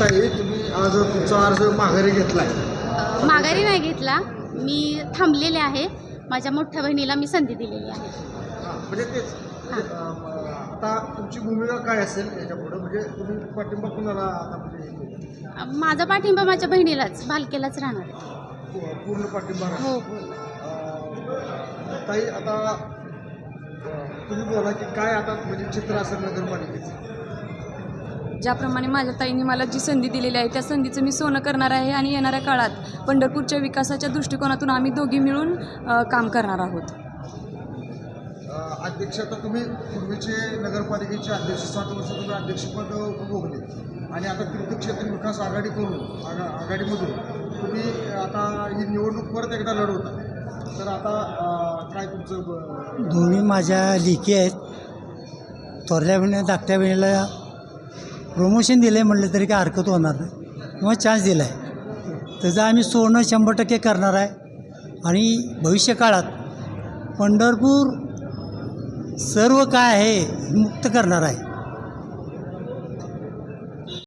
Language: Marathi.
ताई तुम्ही आज तुमचा अर्ज माघारी घेतलाय. अ, माघारी नाही घेतला. मी थांबलेले आहे. माझ्या मोठ्या बहिणीला मी संधी दिलेली आहे. हा, म्हणजे तेच. म्हणजे, आता तुमची भूमिका काय असेल याच्यापुढे म्हणजे तुम्ही पाठिंबा कुणाला आता म्हणजे हे माझा पाठिंबा माझ्या बहिणीलाच भालकेलाच राहणार आहे. पू- पूर्ण पाठिंबा. हो हो. ताई आता तुम्ही बोला की काय आता म्हणजे चित्र असेल नगरपालिकेचं? ज्याप्रमाणे माझ्या ताईने मला जी संधी दिलेली आहे त्या संधीचं मी सोनं करणार आहे आणि येणाऱ्या काळात पंढरपूरच्या विकासाच्या दृष्टिकोनातून आम्ही दोघी मिळून काम करणार आहोत. अध्यक्ष आता तुम्ही पूर्वीचे नगरपालिकेचे अध्यक्ष सात वर्ष तुम्ही अध्यक्षपद उपभोगले आणि आता तीर्थक्षेत्र विकास आघाडी करून आघा आघाडीमधून तुम्ही आता ही निवडणूक परत एकदा लढवता. तर आता काय तुमचं दोन्ही माझ्या लेखी आहेत. थोरल्या बहिणी धाकट्या बहिणीला प्रमोशन दिलं आहे म्हटलं तरी काय हरकत होणार नाही. किंवा चान्स दिला आहे त्याचं आम्ही सोनं शंभर टक्के करणार आहे. आणि भविष्य काळात पंढरपूर सर्व काय आहे हे मुक्त करणार आहे.